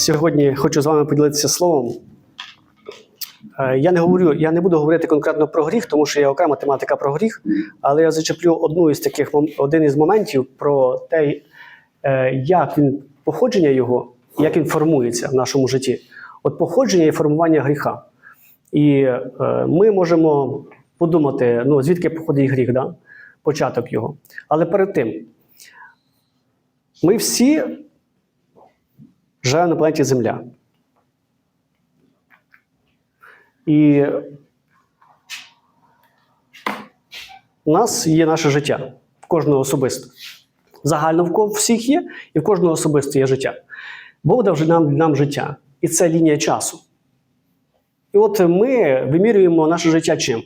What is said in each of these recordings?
Сьогодні хочу з вами поділитися словом. Е, Я не говорю, я не буду говорити конкретно про гріх, тому що є окрема тематика про гріх, але я зачеплю одну із таких один із моментів про те, е, як він походження його, як він формується в нашому житті. От походження і формування гріха. І е, ми можемо подумати, ну звідки походить гріх, да? початок його. Але перед тим, ми всі живемо на планеті Земля. І у нас є наше життя, в кожного особисто. Загально в всіх є, і в кожного особисто є життя. Бог дав нам, нам життя. І це лінія часу. І от ми вимірюємо наше життя чим?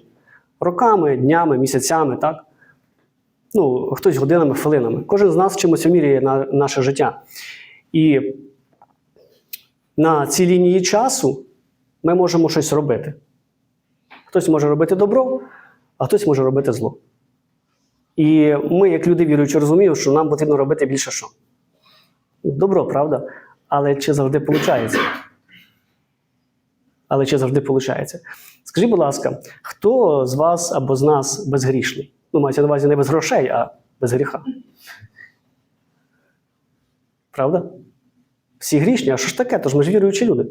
Роками, днями, місяцями, так? Ну, хтось годинами, хвилинами. Кожен з нас чимось вимірює на наше життя. І на цій лінії часу ми можемо щось робити. Хтось може робити добро, а хтось може робити зло. І ми, як люди віруючі, розуміємо, що нам потрібно робити більше що. Добро, правда? Але чи завжди виходить? Але чи завжди виходить? Скажіть, будь ласка, хто з вас або з нас безгрішний? Ну, мається на увазі не без грошей, а без гріха. Правда? Всі грішні, а що ж таке? Тож ми ж віруючі люди.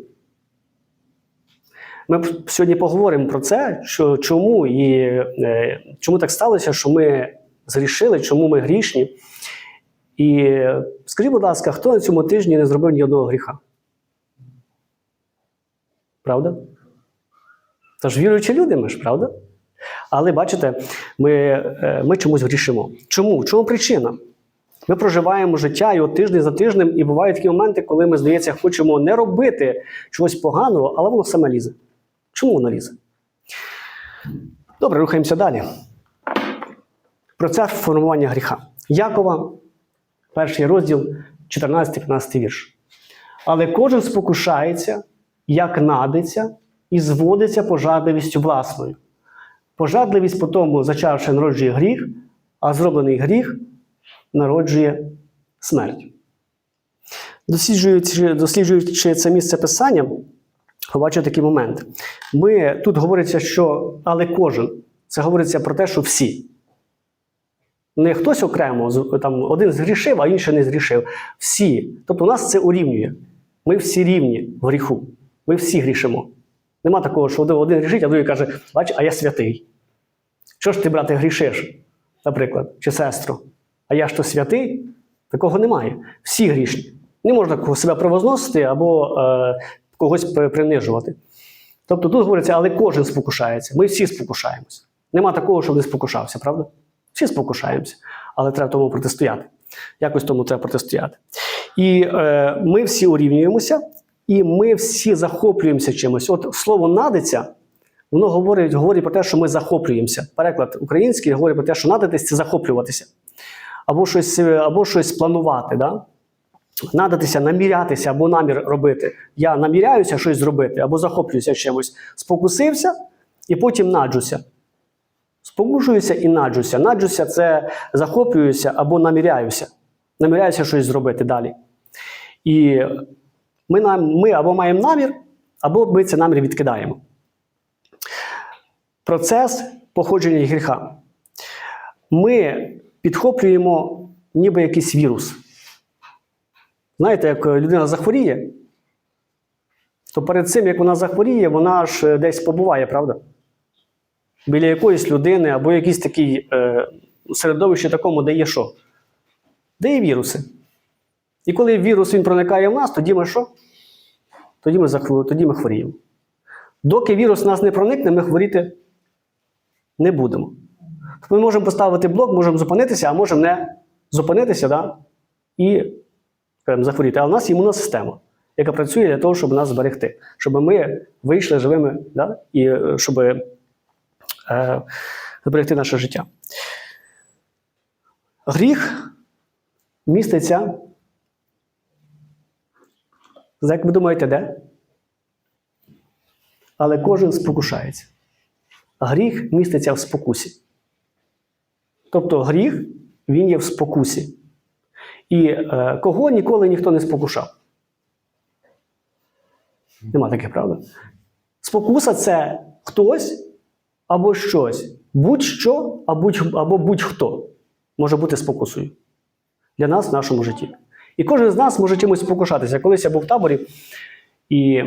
Ми сьогодні поговоримо про це, що чому і е, чому так сталося, що ми згрішили, чому ми грішні. І скажіть, будь ласка, хто на цьому тижні не зробив ні одного гріха? Правда? Тож віруючі люди ми ж, правда? Але бачите, ми, е, ми чомусь грішимо. Чому? В чому причина? Ми проживаємо життя от тиждень за тижнем, і бувають такі моменти, коли ми, здається, хочемо не робити чогось поганого, але воно саме лізе. Чому воно лізе? Добре, рухаємося далі. Процес формування гріха. Якова, перший розділ, 14-15 вірш. Але кожен спокушається, як надиться, і зводиться пожадливістю власною. Пожадливість по тому, зачавши, народжує гріх, а зроблений гріх народжує смерть. Досліджуючи, досліджуючи це місце писання, побачив такий момент. Ми тут говориться, що але кожен. Це говориться про те, що всі. Не хтось окремо, там один згрішив, а інший не згрішив. Всі. Тобто, нас це урівнює. Ми всі рівні в гріху. Ми всі грішимо. Нема такого, що один- грішить, а другий каже: бач, а я святий. Що ж ти, брате, грішиш, наприклад, чи сестру? А я ж то святий? Такого немає. Всі грішні. Не можна себе провозносити або е, когось принижувати. Тобто тут говориться, але кожен спокушається. Ми всі спокушаємося. Нема такого, щоб не спокушався, правда? Всі спокушаємося, але треба тому протистояти. Якось тому треба протистояти. І е, ми всі урівнюємося, і ми всі захоплюємося чимось. От слово надиться, воно говорить, говорить про те, що ми захоплюємося. Переклад український говорить про те, що надитись це захоплюватися. Або щось, або щось планувати. Да? Надатися, намірятися або намір робити. Я наміряюся щось зробити, або захоплююся чимось. Спокусився і потім наджуся. Спокушуюся і наджуся. Наджуся це захоплююся або наміряюся. Наміряюся щось зробити далі. І ми, нам- ми або маємо намір, або ми цей намір відкидаємо. Процес походження гріха. Ми підхоплюємо ніби якийсь вірус. Знаєте, як людина захворіє, то перед цим, як вона захворіє, вона ж е, десь побуває, правда? Біля якоїсь людини або якийсь такий е, середовище такому, де є що? Де є віруси. І коли вірус він проникає в нас, тоді ми що? Тоді ми, захвору- тоді ми хворіємо. Доки вірус в нас не проникне, ми хворіти не будемо. Ми можемо поставити блок, можемо зупинитися, а можемо не зупинитися да? і скажімо, захворіти. А в нас імунна система, яка працює для того, щоб нас зберегти, щоб ми вийшли живими да? і е, щоб е, зберегти наше життя. Гріх міститься. Як ви думаєте, де? але кожен спокушається. Гріх міститься в спокусі. Тобто гріх він є в спокусі. І е, кого ніколи ніхто не спокушав. Нема таке, правда? Спокуса це хтось або щось. Будь-що або будь-хто може бути спокусою для нас в нашому житті. І кожен з нас може чимось спокушатися. Колись я був в таборі, і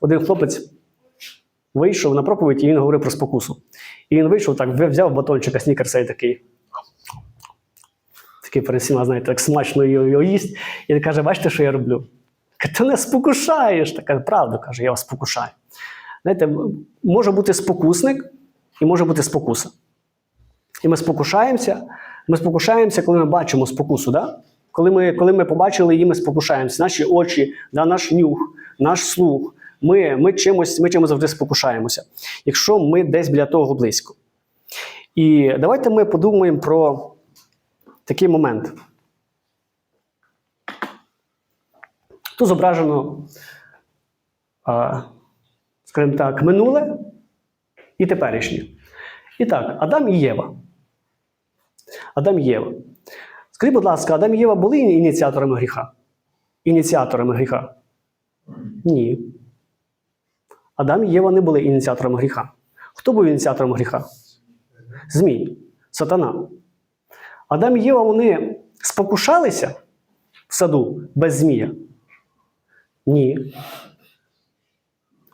один хлопець вийшов на проповідь, і він говорив про спокусу. І він вийшов так, взяв батончика снікерса і такий. Такий перед всіма, знаєте, так смачно його, їсть. І каже: бачите, що я роблю? Ти не спокушаєш. Така правда, каже, я вас спокушаю. Знаєте, може бути спокусник і може бути спокуса. І ми спокушаємося. Ми спокушаємося, коли ми бачимо спокусу. Да? Коли, ми, коли ми побачили її, ми спокушаємося. Наші очі, да, наш нюх, наш слух. Ми, ми, чимось, ми чимось завжди спокушаємося, якщо ми десь біля того близько. І давайте ми подумаємо про такий момент. Тут зображено, скажімо так, минуле і теперішнє. І так, Адам і Єва. Адам і Єва. Скажіть, будь ласка, Адам і Єва були ініціаторами гріха? Ініціаторами гріха? Ні. Адам і Єва не були ініціаторами гріха. Хто був ініціатором гріха? Змій, сатана. Адам і Єва вони спокушалися в саду без змія? Ні.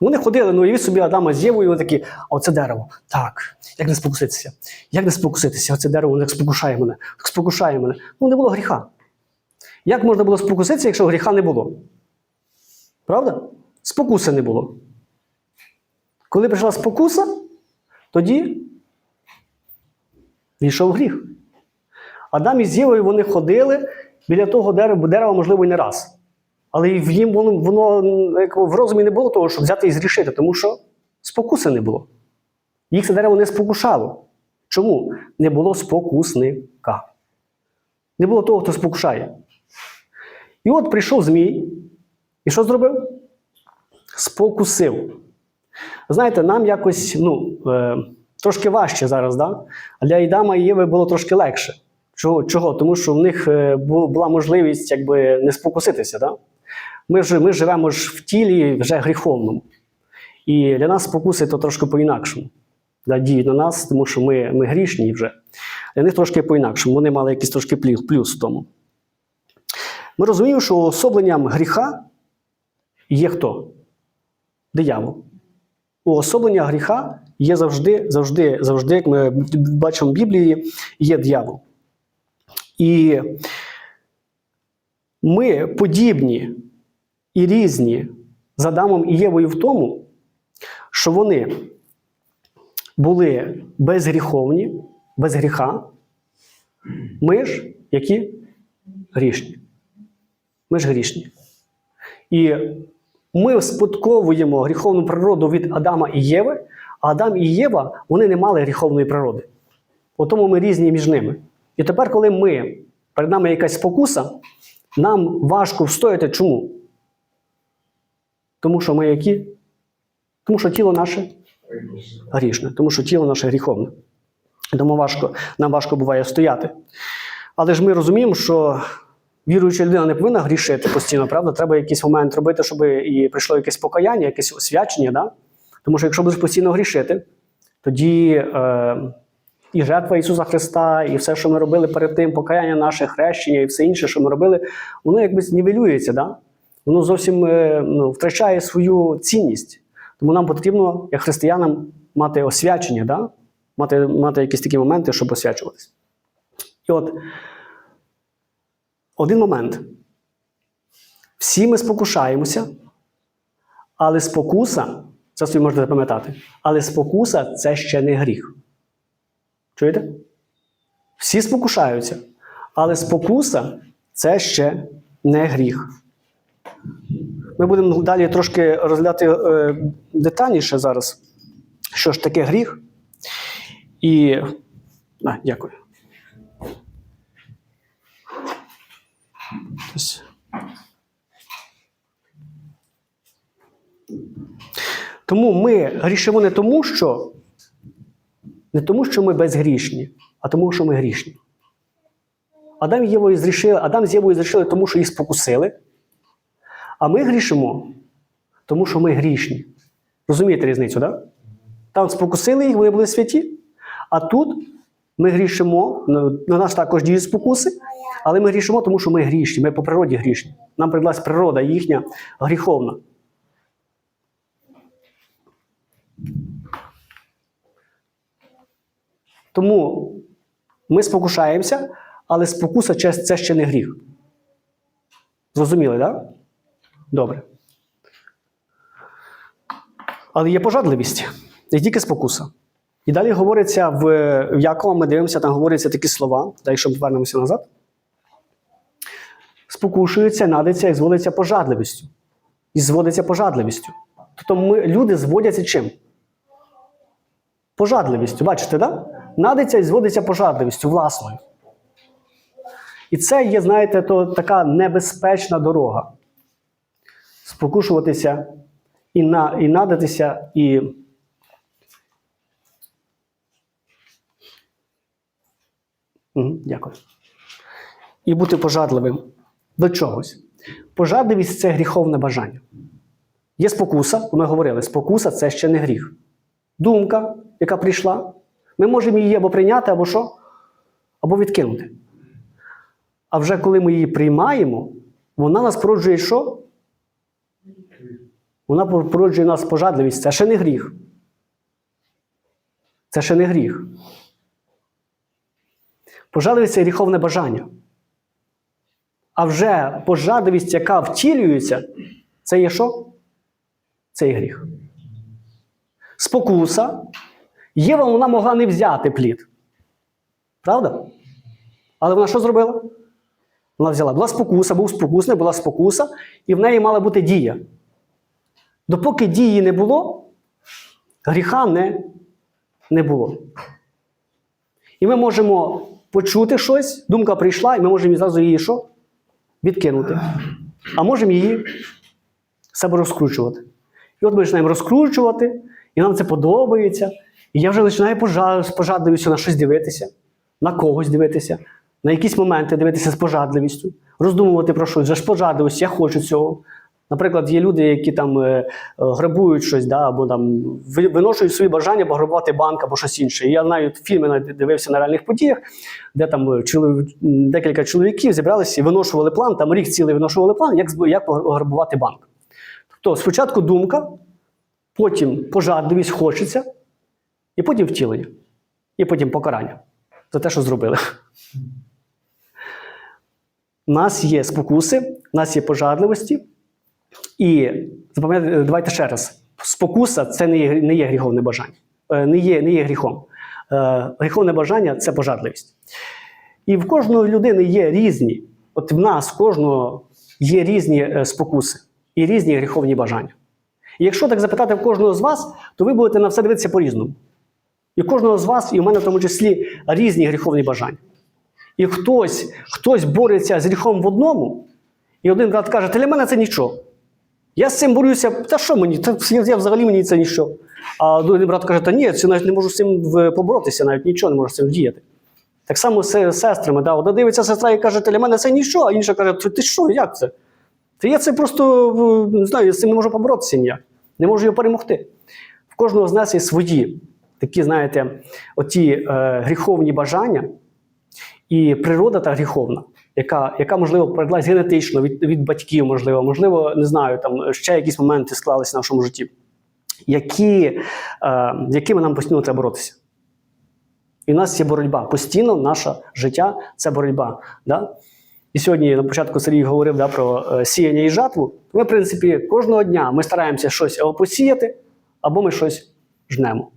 Вони ходили, ну і собі Адама з Євою, вони такі, а оце дерево. Так, як не спокуситися? Як не спокуситися? Оце дерево воно спокушає мене, як спокушає мене. Ну, не було гріха. Як можна було спокуситися, якщо гріха не було? Правда? Спокуси не було. Коли прийшла спокуса, тоді війшов гріх. Адам із Євою вони ходили біля того дерева, дерева, можливо, і не раз. Але в їм воно, воно в розумі не було того, щоб взяти і зрішити, тому що спокуси не було. Їх це дерево не спокушало. Чому? Не було спокусника. Не було того, хто спокушає. І от прийшов Змій. І що зробив? Спокусив. Знаєте, нам якось ну, е, трошки важче зараз, да? а для Ідама і Єви було трошки легше. Чого? Чого? Тому що в них е, була можливість якби, не спокуситися. Да? Ми, ж, ми живемо ж в тілі вже гріховному. І для нас спокуси то трошки по-інакшому. Да, діють на нас, тому що ми, ми грішні вже. Для них трошки по-інакшому. Вони мали якийсь трошки плюс, в тому. Ми розуміємо, що особленням гріха є хто? Диявол. Уособлення гріха є завжди, завжди, завжди, як ми бачимо в Біблії, є диявол. І ми подібні і різні з Адамом і Євою в тому, що вони були безгріховні, без гріха. Ми ж які грішні. Ми ж грішні. І ми спадковуємо гріховну природу від Адама і Єви, а Адам і Єва вони не мали гріховної природи. От Тому ми різні між ними. І тепер, коли ми, перед нами якась спокуса, нам важко встояти чому? Тому що ми які? Тому що тіло наше грішне, тому що тіло наше гріховне. Тому важко, нам важко буває стояти. Але ж ми розуміємо, що віруюча людина не повинна грішити постійно, правда? Треба якийсь момент робити, щоб і прийшло якесь покаяння, якесь освячення. Да? Тому що якщо будеш постійно грішити, тоді е, і жертва Ісуса Христа, і все, що ми робили перед тим, покаяння наше, хрещення і все інше, що ми робили, воно якби нівелюється. Да? Воно зовсім е, ну, втрачає свою цінність. Тому нам потрібно, як християнам, мати освячення, да? мати, мати якісь такі моменти, щоб освячуватися. І от один момент. Всі ми спокушаємося, але спокуса, це собі можете запам'ятати, але спокуса це ще не гріх. Чуєте? Всі спокушаються, але спокуса це ще не гріх. Ми будемо далі трошки розглядати е, детальніше зараз, що ж таке гріх. І. А, дякую. Тому ми грішимо не тому, що не тому, що ми безгрішні, а тому, що ми грішні. Адам, Євою зрішили, Адам з Євою зрішили, тому що їх спокусили. А ми грішимо, тому що ми грішні. Розумієте різницю, так? Да? Там спокусили їх, вони були святі. А тут ми грішимо, на на нас також діють спокуси, але ми грішимо, тому що ми грішні, ми по природі грішні. Нам придалась природа їхня гріховна. Тому ми спокушаємося, але спокуса це ще не гріх. Зрозуміли, так? Да? Добре. Але є пожадливість, не тільки спокуса. І далі говориться в, в Якова, ми дивимося, там говоряться такі слова, далі що ми повернемося назад. Спокушується, надиться і зводиться пожадливістю. І зводиться пожадливістю. Тобто ми, люди зводяться чим? Пожадливістю. Бачите? Да? Надиться і зводиться пожадливістю власною. І це є, знаєте, то така небезпечна дорога. Спокушуватися і, на, і надатися, і. Дякую. І бути пожадливим до чогось. Пожадливість це гріховне бажання. Є спокуса, ми говорили, спокуса це ще не гріх. Думка, яка прийшла, ми можемо її або прийняти, або що? Або відкинути. А вже коли ми її приймаємо, вона нас породжує що? Вона породжує нас пожадливість. Це ще не гріх. Це ще не гріх. Пожадливість це гріховне бажання. А вже пожадливість, яка втілюється, це є що? Це є гріх. Спокуса. Єва вона могла не взяти плід. Правда? Але вона що зробила? Вона взяла. Була спокуса, був спокусник, була спокуса, і в неї мала бути дія. Допоки дії не було, гріха не, не було. І ми можемо почути щось, думка прийшла, і ми можемо зразу її що? Відкинути. А можемо її себе розкручувати. І от ми починаємо розкручувати, і нам це подобається. І я вже починаю з пожадливістю на щось дивитися, на когось дивитися, на якісь моменти дивитися з пожадливістю, роздумувати про щось, вже ж пожадливість, я хочу цього. Наприклад, є люди, які там е, е, грабують щось, да, або там виношують свої бажання пограбувати банк або щось інше. Я навіть фільми дивився на реальних подіях, де там е, чоловік, декілька чоловіків зібралися і виношували план, там рік цілий виношували план, як, як пограбувати банк. Тобто спочатку думка, потім пожадливість хочеться, і потім втілення, і потім покарання за те, що зробили. У нас є спокуси, у нас є пожадливості. І запам'ятайте, давайте ще раз: спокуса це не є, не є гріховне бажання, Е, не є, не є гріхом. Е, Гріховне бажання це пожадливість. І в кожної людини є різні. От в нас, кожного є різні е, спокуси і різні гріховні бажання. І якщо так запитати в кожного з вас, то ви будете на все дивитися по-різному. І кожного з вас, і в мене в тому числі, різні гріховні бажання. І хтось, хтось бореться з гріхом в одному, і один брат каже, для мене це нічого. Я з цим борюся, та що мені? Та я, взагалі мені це нічого. А один брат каже, та ні, я навіть не можу з цим поборотися, навіть нічого не можу з цим вдіяти. Так само з сестрами. Да? Одна дивиться сестра і каже, для мене це нічого, а інша каже, «Ти- що, як це? Та я це просто не знаю, я з цим не можу поборотися ніяк. Не можу його перемогти. В кожного з нас є свої такі, знаєте, оті е, гріховні бажання, і природа та гріховна, яка, яка можливо, передалась генетично від, від батьків, можливо, можливо, не знаю, там ще якісь моменти склалися в нашому житті, які, е, якими нам постійно треба боротися. І в нас є боротьба. Постійно наше життя це боротьба. Да? І сьогодні на початку Сергій говорив да, про е, сіяння і жатву. Ми, в принципі, кожного дня ми стараємося щось або посіяти, або ми щось жнемо.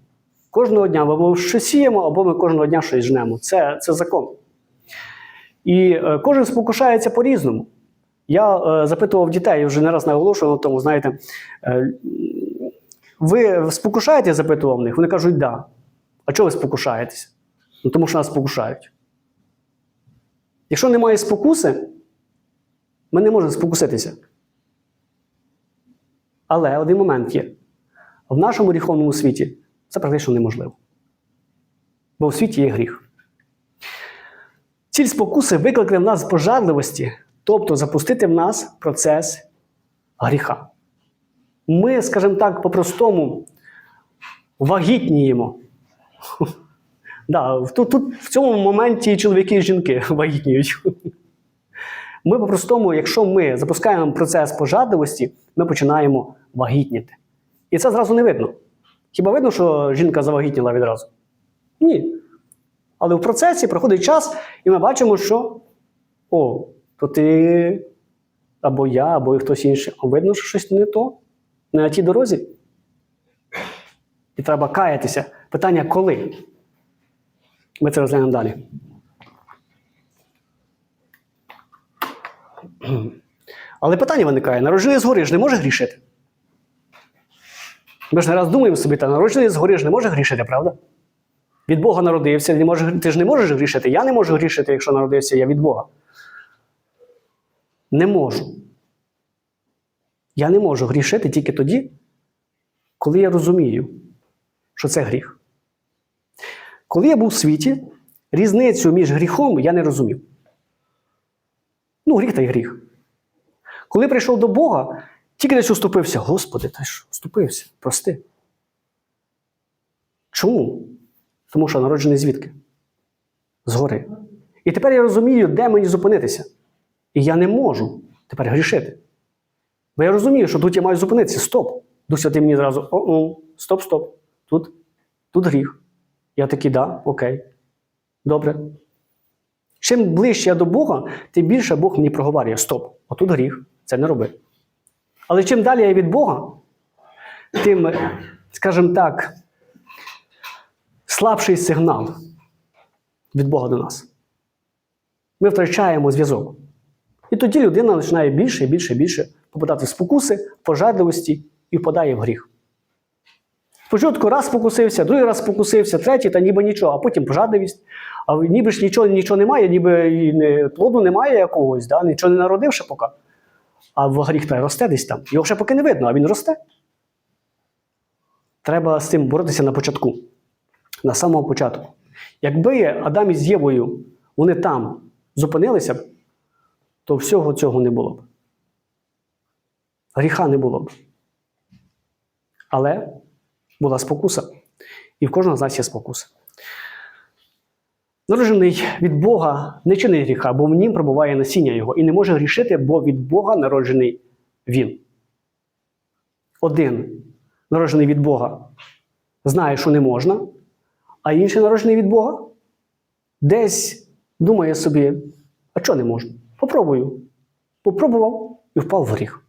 Кожного дня або ми щось сіємо, або ми кожного дня щось жнемо. Це, це закон. І е, кожен спокушається по-різному. Я е, запитував дітей, я вже не раз наголошував на тому, знаєте, е, ви спокушаєте, я запитував них, вони кажуть, да. А чого ви спокушаєтеся? Ну, тому що нас спокушають. Якщо немає спокуси, ми не можемо спокуситися. Але один момент є. В нашому гріховному світі це практично неможливо. Бо в світі є гріх. Ціль спокуси викликати в нас пожадливості, тобто запустити в нас процес гріха. Ми, скажімо так, по-простому вагітніємо. Да, тут, тут в цьому моменті чоловіки і жінки вагітніють. Ми по-простому, якщо ми запускаємо процес пожадливості, ми починаємо вагітніти. І це зразу не видно. Хіба видно, що жінка завагітніла відразу? Ні. Але в процесі проходить час, і ми бачимо, що о, то ти або я, або хтось інший. А видно, що щось не то, не на тій дорозі. І треба каятися. Питання коли? Ми це розглянемо далі. Але питання виникає: народжений згори ж не може грішити? Ми ж не раз думаємо собі, та народжений згори ж не може грішити, правда? Від Бога народився, не може, ти ж не можеш грішити. Я не можу грішити, якщо народився я від Бога. Не можу. Я не можу грішити тільки тоді, коли я розумію, що це гріх. Коли я був у світі, різницю між гріхом я не розумів. Ну, гріх та й гріх. Коли прийшов до Бога, тільки десь уступився. Господи, та ж уступився, прости. Чому? Тому що народжений звідки? Згори. І тепер я розумію, де мені зупинитися. І я не можу тепер грішити. Бо я розумію, що тут я маю зупинитися. Стоп. Дух Святий мені зразу, о, стоп, стоп. Тут, тут гріх. Я такий, да, окей. Добре. Чим ближче я до Бога, тим більше Бог мені проговорює: стоп, отут гріх, це не роби. Але чим далі я від Бога, тим, скажімо так, слабший сигнал від Бога до нас. Ми втрачаємо зв'язок. І тоді людина починає більше і більше і більше попадати в спокуси, пожадливості і впадає в гріх. Спочатку раз спокусився, другий раз спокусився, третій, та ніби нічого, а потім пожадливість. А ніби ж нічого нічого немає, ніби і не, плоду немає якогось, да? нічого не народив ще поки. А в гріх та росте десь там. Його ще поки не видно, а він росте. Треба з цим боротися на початку, на самому початку. Якби Адам із Євою вони там зупинилися б, то всього цього не було б. Гріха не було б. Але була спокуса. І в кожного з нас є спокуса. Народжений від Бога не чинить гріха, бо в нім пробуває насіння Його і не може грішити, бо від Бога народжений він. Один народжений від Бога знає, що не можна, а інший народжений від Бога десь думає собі, а що не можна? Попробую. Попробував і впав в гріх.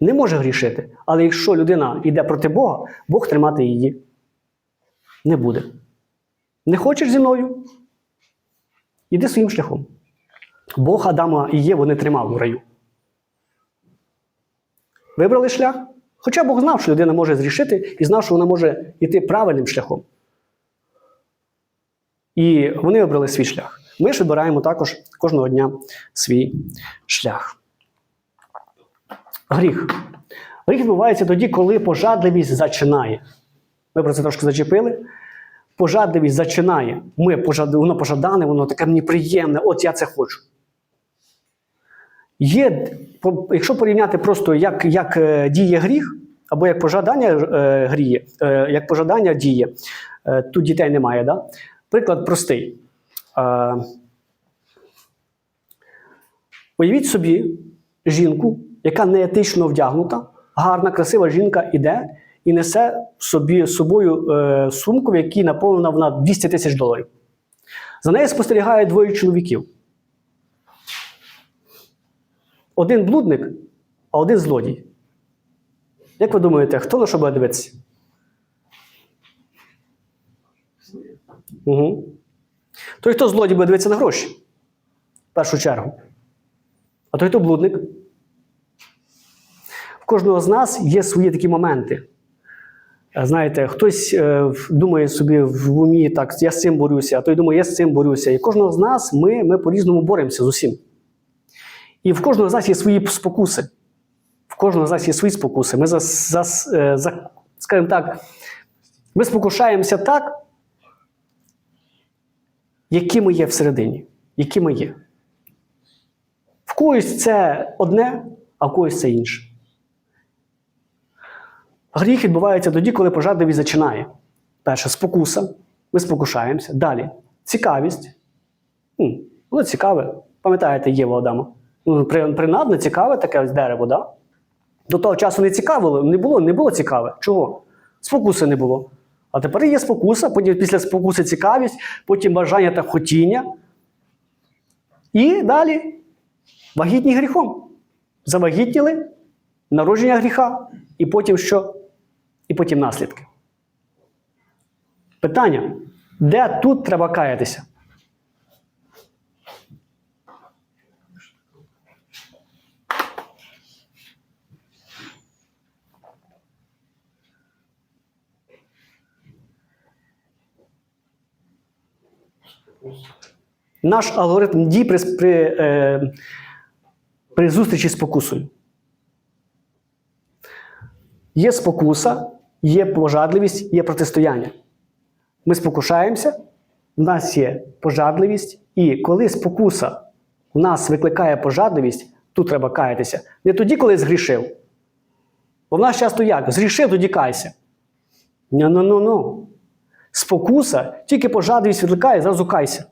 Не може грішити. Але якщо людина йде проти Бога, Бог тримати її не буде. Не хочеш зі мною? Іди своїм шляхом. Бог Адама і Єву не тримав у раю. Вибрали шлях? Хоча Бог знав, що людина може зрішити, і знав, що вона може йти правильним шляхом. І вони вибрали свій шлях. Ми ж вибираємо також кожного дня свій шлях. Гріх. Гріх відбувається тоді, коли пожадливість зачинає. Ми про це трошки зачепили. Пожадливість зачинає. Ми пожад... Воно пожадане, воно таке мені приємне, от я це хочу. Є, Якщо порівняти просто, як як е, діє гріх, або як пожадання е, гріє, е, як пожадання діє, тут дітей немає. Да? Приклад простий. Уявіть собі жінку, яка неетично вдягнута, гарна, красива жінка іде і несе собі собою е, сумку, в якій наповнена вона 200 тисяч доларів. За нею спостерігає двоє чоловіків. Один блудник, а один злодій. Як ви думаєте, хто на що буде дивитися? Угу. Той, хто злодій, буде дивитися на гроші. В першу чергу. А той, хто блудник. В кожного з нас є свої такі моменти. Знаєте, хтось е, думає собі в умі, так, я з цим борюся, а той думає, я з цим борюся. І кожного з нас ми, ми по-різному боремося з усім. І в кожного з нас є свої спокуси. В кожного з нас є свої спокуси. Ми, за, за, е, за, скажімо так, ми спокушаємося так, які ми є всередині, які ми є. В когось це одне, а в когось це інше. Гріх відбувається тоді, коли пожадливість зачинає. Перше спокуса. Ми спокушаємося. Далі цікавість. Воно цікаве. Пам'ятаєте Єву Адама? При- Принадне цікаве таке ось дерево, да? До того часу не цікавило, не було, не було цікаве. Чого? Спокуси не було. А тепер є спокуса, потім після спокуси цікавість, потім бажання та хотіння. І далі вагітні гріхом. Завагітніли, народження гріха, і потім що? І потім наслідки. Питання: де тут треба каятися? Наш алгоритм дій при, при, е, при зустрічі з спокусою. Є спокуса, є пожадливість, є протистояння. Ми спокушаємося, в нас є пожадливість, і коли спокуса в нас викликає пожадливість, тут треба каятися. Не тоді, коли згрішив. Бо в нас часто як? Згрішив, тоді кайся. Ну-ну-ну-ну. Спокуса, тільки пожадливість викликає, зразу кайся.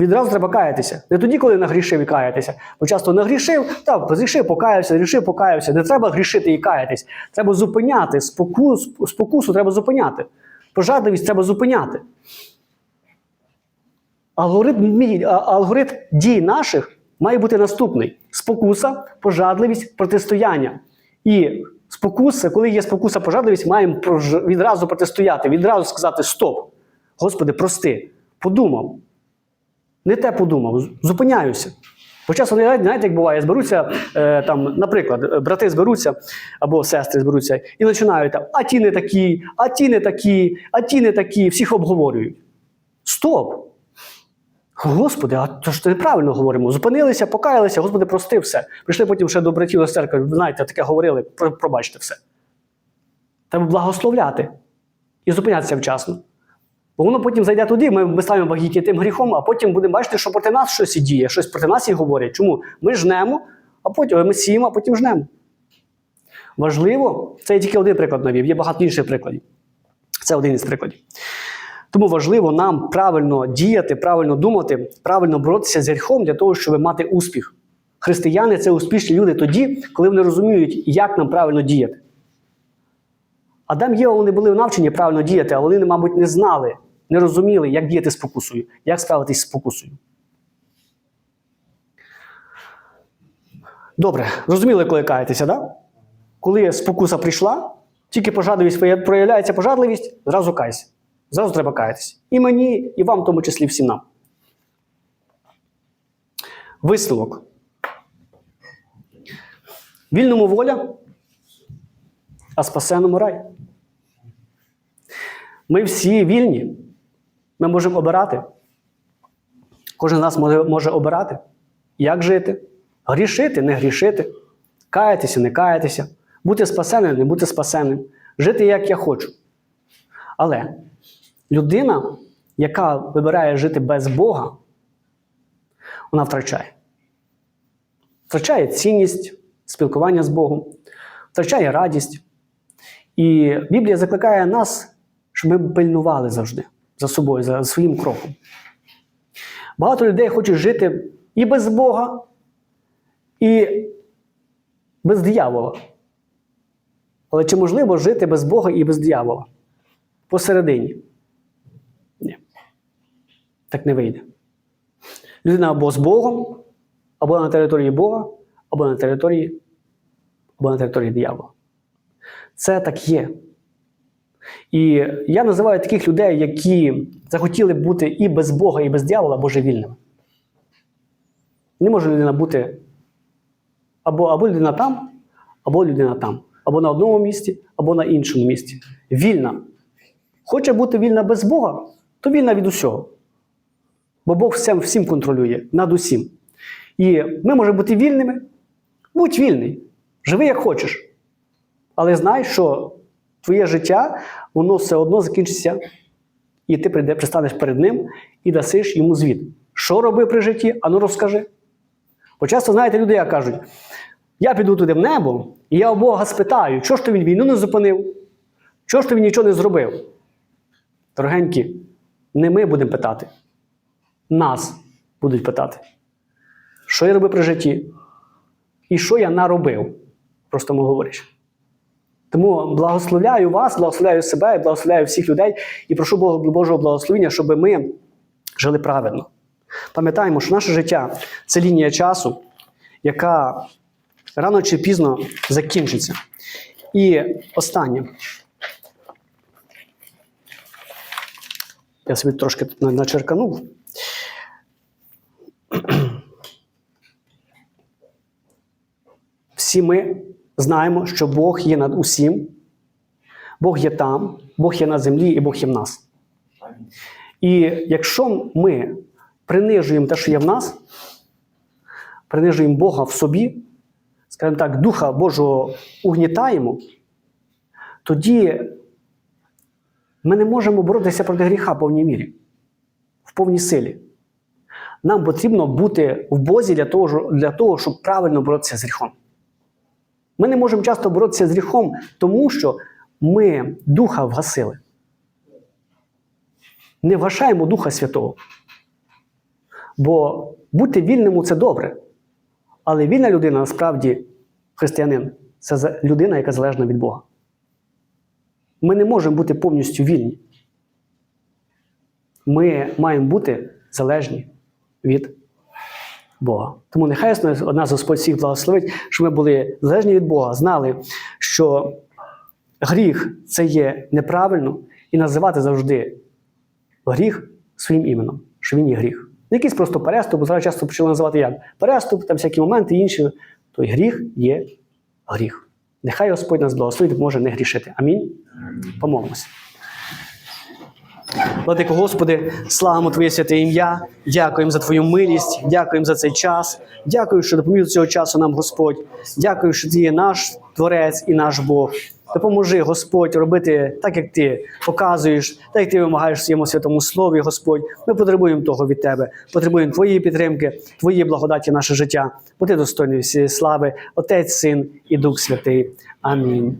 Відразу треба каятися. Не тоді, коли нагрішив і каятися. Бо часто нагрішив, так, зрішив, покаявся, зрішив, покаявся. Не треба грішити і каятись. Треба зупиняти. Спокус, спокусу треба зупиняти. Пожадливість треба зупиняти. Алгоритм, алгоритм дій наших має бути наступний: спокуса, пожадливість, протистояння. І спокуса, коли є спокуса, пожадливість, маємо відразу протистояти, відразу сказати: Стоп! Господи, прости, подумав. Не те подумав, зупиняюся. Бо часом, знаєте, як буває, зберуться, е, там, наприклад, е, брати зберуться або сестри зберуться і починають там, а ті не такі, а ті не такі, а ті не такі, всіх обговорюють. Стоп! Господи, а то ж неправильно говоримо. Зупинилися, покаялися, Господи, прости все. Прийшли потім ще до братів до церкви, знаєте, таке говорили, пробачте все. Треба благословляти і зупинятися вчасно. Бо воно потім зайде туди, ми, ми ставимо вагітні тим гріхом, а потім будемо бачити, що проти нас щось діє, щось проти нас і говорять. Чому? Ми жнемо, а потім ми сіємо, а потім жнемо. Важливо, це я тільки один приклад навів, є багато інших прикладів. Це один із прикладів. Тому важливо нам правильно діяти, правильно думати, правильно боротися з гріхом для того, щоб мати успіх. Християни це успішні люди тоді, коли вони розуміють, як нам правильно діяти. Адам Єва вони були навчені правильно діяти, але вони, мабуть, не знали, не розуміли, як діяти з спокусою, як справитись з спокусою. Добре, зрозуміли, коли каєтеся, да? Коли спокуса прийшла, тільки пожадливість проявляється пожадливість, зразу кайся. Зразу треба каятися. І мені, і вам, в тому числі всім нам. Висновок. Вільному воля, а спасеному рай. Ми всі вільні. Ми можемо обирати. Кожен з нас може, може обирати, як жити, грішити, не грішити, каятися, не каятися, бути спасеним, не бути спасеним, жити як я хочу. Але людина, яка вибирає жити без Бога, вона втрачає. Втрачає цінність спілкування з Богом, втрачає радість. І Біблія закликає нас, щоб ми пильнували завжди за собою, за своїм кроком. Багато людей хочуть жити і без Бога, і без диявола. Але чи можливо жити без Бога і без диявола? Посередині? Ні. Так не вийде. Людина або з Богом, або на території Бога, або на території, або на території диявола. Це так є. І я називаю таких людей, які захотіли бути і без Бога, і без диявола божевільними. Не може людина бути або, або людина там, або людина там, або на одному місці, або на іншому місці. Вільна. Хоче бути вільна без Бога, то вільна від усього. Бо Бог всім, всім контролює над усім. І ми можемо бути вільними. Будь вільний. Живи як хочеш. Але знай, що твоє життя, воно все одно закінчиться, і ти прийде, пристанеш перед ним і дасиш йому звіт. Що робив при житті? Ану розкажи. Бо часто, знаєте, люди як кажуть: я піду туди в небо, і я у Бога спитаю, чого ж то він війну не зупинив? Чого ж то він нічого не зробив? Дорогенькі, не ми будемо питати. Нас будуть питати. Що я робив при житті? І що я наробив? Простому говорячи. Тому благословляю вас, благословляю себе, благословляю всіх людей і прошу Божого благословення, щоб ми жили праведно. Пам'ятаємо, що наше життя це лінія часу, яка рано чи пізно закінчиться. І останнє. Я собі трошки начерканув. Всі ми знаємо, що Бог є над усім, Бог є там, Бог є на землі і Бог є в нас. І якщо ми принижуємо те, що є в нас, принижуємо Бога в собі, скажімо так, Духа Божого угнітаємо, тоді ми не можемо боротися проти гріха в повній мірі, в повній силі. Нам потрібно бути в Бозі для того, для того, щоб правильно боротися з гріхом. Ми не можемо часто боротися з гріхом, тому що ми Духа вгасили. Не вгашаємо Духа Святого. Бо бути вільним це добре. Але вільна людина насправді християнин це людина, яка залежна від Бога. Ми не можемо бути повністю вільні. Ми маємо бути залежні від Бога. Тому нехай нас- нас Господь всіх благословить, щоб ми були залежні від Бога, знали, що гріх це є неправильно, і називати завжди гріх своїм іменем, що він є гріх. Не якийсь просто переступ, бо зараз часто почали називати як переступ, там всякі моменти інші. Той гріх є гріх. Нехай Господь нас благословить, допоможе не грішити. Амінь. Помолимося. Владико Господи, славимо Твоє святе ім'я. Дякуємо за Твою милість, дякуємо за цей час. Дякую, що допоміг цього часу нам Господь. Дякую, що Ти є наш Творець і наш Бог. Допоможи, Господь, робити так, як Ти показуєш, так як Ти вимагаєш в своєму святому слові, Господь. Ми потребуємо того від Тебе. Потребуємо Твоєї підтримки, Твоєї благодаті в наше життя. Бо Ти достойний всієї слави, Отець, Син і Дух Святий. Амінь.